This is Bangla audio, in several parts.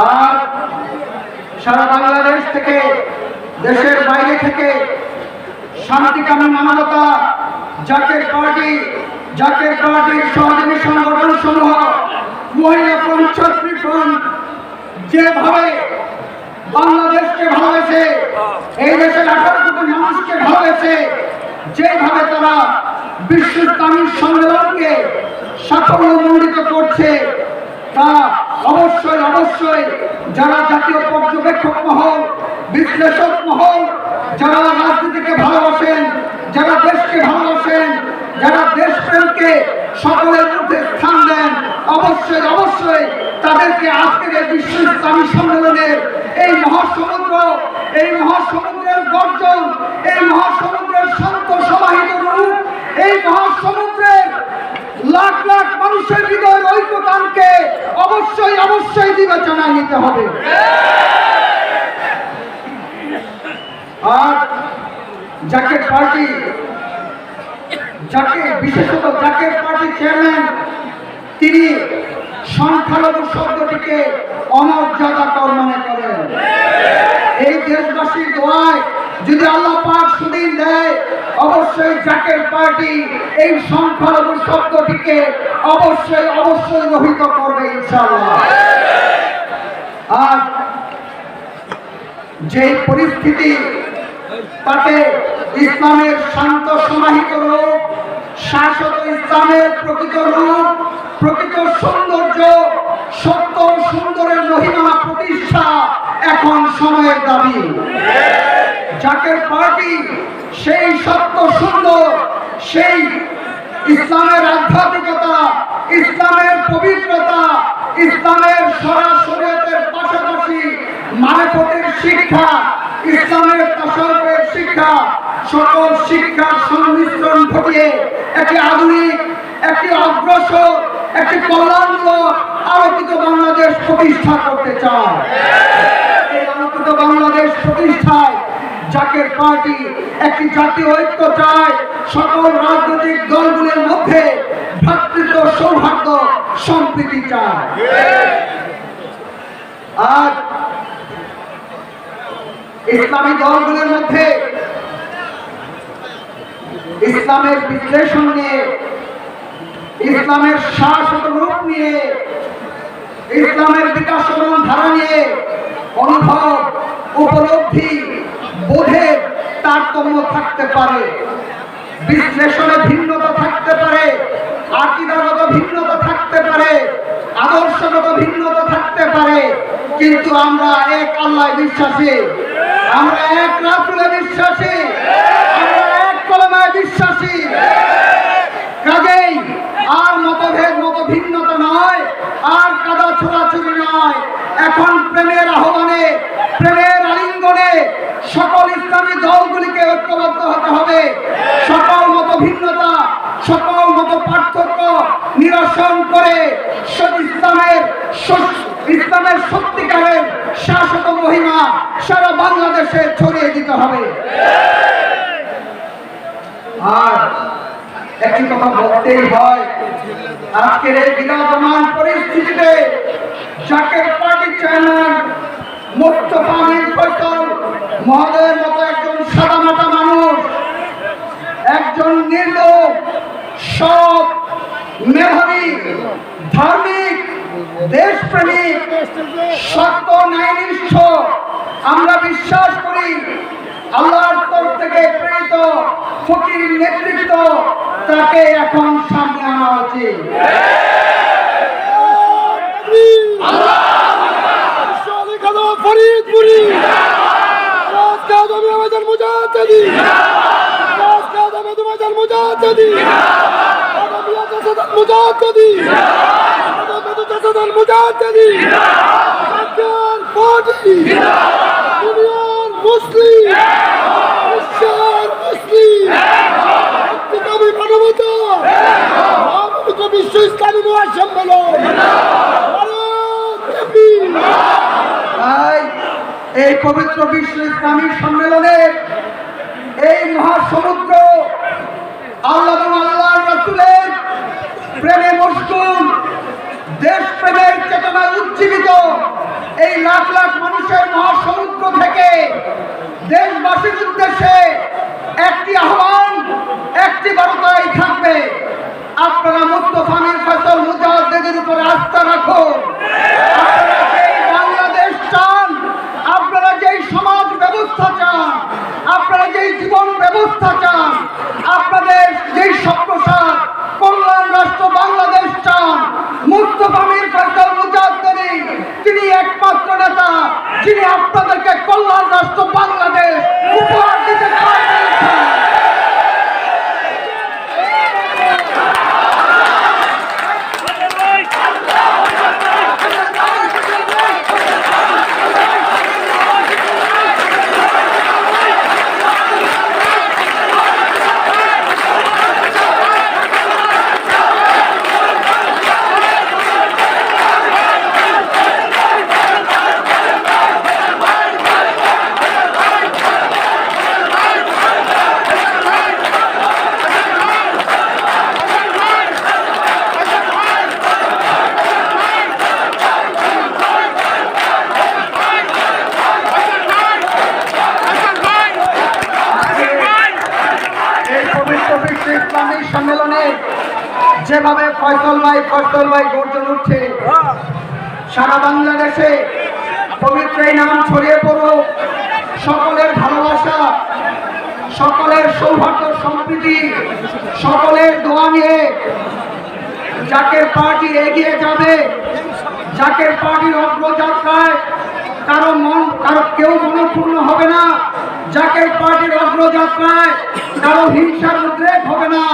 আর সারা বাংলাদেশ থেকে, দেশের বাইরে থেকে শান্তিকামী মানবতা জাকের পার্টি জাকের পার্টির সহযোগী সংগঠন সমূহ মহিলা পঞ্চায়েত ফ্রন্ট যেভাবে বাংলাদেশকে ভালোবেসে, এই দেশের আঠারো কোটি মানুষকে ভালোবেসে, যেভাবে তারা বিশ্ব ইসলামী সম্মেলনকে সাফল্যমণ্ডিত করছে তা অবশ্যই অবশ্যই যারা জাতীয় পর্যবেক্ষক মহল, বিশ্লেষক মহল, যারা রাজনীতিকে ভালোবাসেন, যারা দেশকে ভালোবাসেন, যারা দেশপ্রেমকে সকলের মধ্যে স্থান দেন, অবশ্যই অবশ্যই তাদেরকে আজকের এই বিশ্ব ইসলামী সম্মেলনের এই মহাসমুদ্র এই মহাসমুদ্রের গর্জন এই মহাসমুদ্রের শান্ত সমাহিত রূপ এই মহাসমুদ্রের লাখ লাখ মানুষের হৃদয়ের ঐক্যতানকে অবশ্যই অবশ্যই বিবেচনায় নিতে হবে আর যাকে পার্টি, যাকে, বিশেষত যাকে পার্টি চেয়ারম্যান, তিনি সংখ্যালঘু শব্দটিকে মনে করেন। এই দোয়ায় যদি আল্লাহ পাক সুদিন দেয়, অবশ্যই জাকের পার্টি এই সংখ্যালঘু শব্দটিকে অবশ্যই অবশ্যই রহিত করবে ইনশাআল্লাহ। আর যে পরিস্থিতি তাতে ইসলামের শান্ত সমাহিত রূপ শাশ্বত ইসলামের প্রকৃত রূপ, প্রকৃত সৌন্দর্য, সত্য সুন্দরের মহিমা প্রতিষ্ঠা এখন সময়ের দাবি। জাকের পার্টি সেই সত্য, সুন্দর, সেই ইসলামের আধ্যাত্মিকতা, ইসলামের পবিত্রতা ইসলামের সরাসরিয়তের পাশাপাশি মানবতের শিক্ষা, ইসলামের তাসাউফের শিক্ষা, সকল শিক্ষার সংমিশ্রণ ঘটিয়ে একটি আধুনিক, একটি অগ্রসর, একটি কল্যাণমূলক, আলোকিত বাংলাদেশ প্রতিষ্ঠা করতে চায় এই আলোকিত বাংলাদেশ প্রতিষ্ঠায় জাকের পার্টি একটি জাতীয় ঐক্য চায়, সকল রাজনৈতিক দলগুলোর মধ্যে ভ্রাতৃত্ব সৌহার্দ্য সম্প্রীতি চায় আজ ইসলামী দলগুলোর মধ্যে ইসলামের বিশ্লেষণ নিয়ে, ইসলামের শাশ্বত রূপ নিয়ে, ইসলামের বিকাশমান ধারা নিয়ে অনুভব, উপলব্ধি বোধের তারতম্য থাকতে পারে, বিশ্লেষণে ভিন্নতা থাকতে পারে আকিদাগত ভিন্নতা থাকতে পারে, আদর্শগত ভিন্নতা থাকতে পারে, কিন্তু আমরা এক আল্লাহ বিশ্বাসী। আমরা এক রাসুলে বিশ্বাসী। আমরা এক কলমায় বিশ্বাসী। কাজেই আর মতভেদ মত ভিন্নতা নয়, আর কাদা ছোড়াছুড়ি নয়। এখন প্রেমের আহ্বানে, প্রেমের আলিঙ্গনে সকল ইসলামী দলগুলিকে ঐক্যবদ্ধ হতে হবে। সকল মত ভিন্নতা, সকল নিরসন করে ইসলামের ইসলামের সত্যিকারের শাসক মহিমা সারা বাংলাদেশে ছড়িয়ে দিতে হবে। আর একটি কথা বলতেই হয়, আজকের এই বিরাজমান পরিস্থিতিতে জাকের পার্টি চেয়ারম্যান মোস্তফা আমিন ফয়সল মহোদয়ের মতো একজন সাদামাটা মানুষ, একজন নির্লোক সৎ মেধাবী, ধার্মিক, দেশপ্রেমিক সত্য ন্যায়নিষ্ঠ, আমরা বিশ্বাস করি আল্লাহর তরফ থেকে প্রেরিত ফকির নেতৃত্ব তাকে এখন সামনে আনা উচিত। ফরিদপুরি মুজাহিদি মুজাহিদি মুজাহিদি আকাশাদান মুজাহিদি সরকার পার্টি দুনিয়ার মুসলিম। বিশ্বের মুসলিম। মুক্তিকামী মানবতা। মানবিক বিশ্ব ইসলামী মহাসম্মেলন। এই পবিত্র বিশ্ব ইসলামী সম্মেলনে দেশবাসীর উদ্দেশ্যে একটি আহ্বান একটি বার্তাই থাকবে আপনারা মুস্তফা মির ফসল মুজাহিদের উপর আস্থা রাখুন আপনারা যেই বাংলাদেশ চান আপনারা যেই সমাজ ব্যবস্থা চান আপনারা যেই জীবন ব্যবস্থা চান আপনাদের যেই স্বপ্নসার কল্যাণ রাষ্ট্র বাংলাদেশ চান মুস্তফা মির ফসল মুজাহিদি তিনি একমাত্র নেতা যিনি আপনাদেরকে কল্যাণ রাষ্ট্র বাংলাদেশ উপহার দিতে পারবেন এই পবিত্র বিশ্ব ইসলামী সম্মেলনে যেভাবে ফয়সল ভাই ফয়সল ভাই গর্জন উঠছে, সারা বাংলাদেশে পবিত্র এই নাম ছড়িয়ে পড়ুক সকলের ভালোবাসা, সকলের সৌভাগ্য সম্প্রীতি, সকলের দোয়া নিয়ে যাকে পার্টি এগিয়ে যাবে, যাকে পার্টির অগ্রযাত্রায় কারও মন, কারও কেউ মনপূর্ণ হবে না। যাকে পার্টির অগ্রযাত্রায় কারও হিংসার উদ্রেক হবে না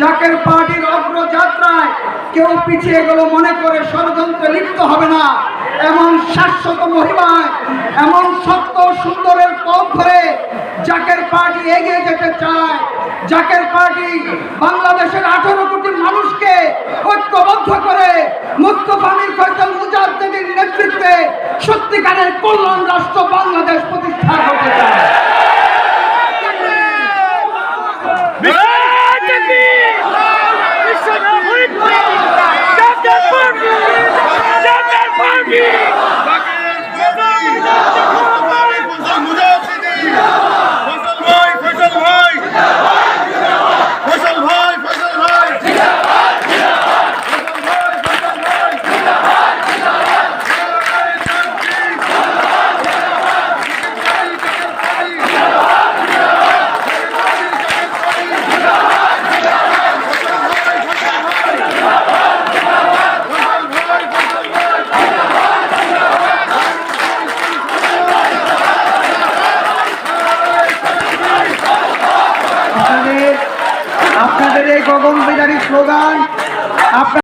জাকের পার্টির অগ্রযাত্রায় কেউ পিছিয়ে গেল মনে করে ষড়যন্ত্রে লিপ্ত হবে না, এমন শাশ্বত মহিমায়, এমন সত্য সুন্দরের পথ ধরে জাকের পার্টি এগিয়ে যেতে চায় জাকের পার্টি বাংলাদেশের আঠারো কোটি মানুষকে ঐক্যবদ্ধ করে মুস্তফা মির ফয়সাল মুজাহিদের নেতৃত্বে সত্যিকারের কল্যাণ রাষ্ট্র বাংলাদেশ প্রতিষ্ঠা